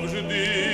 завжди.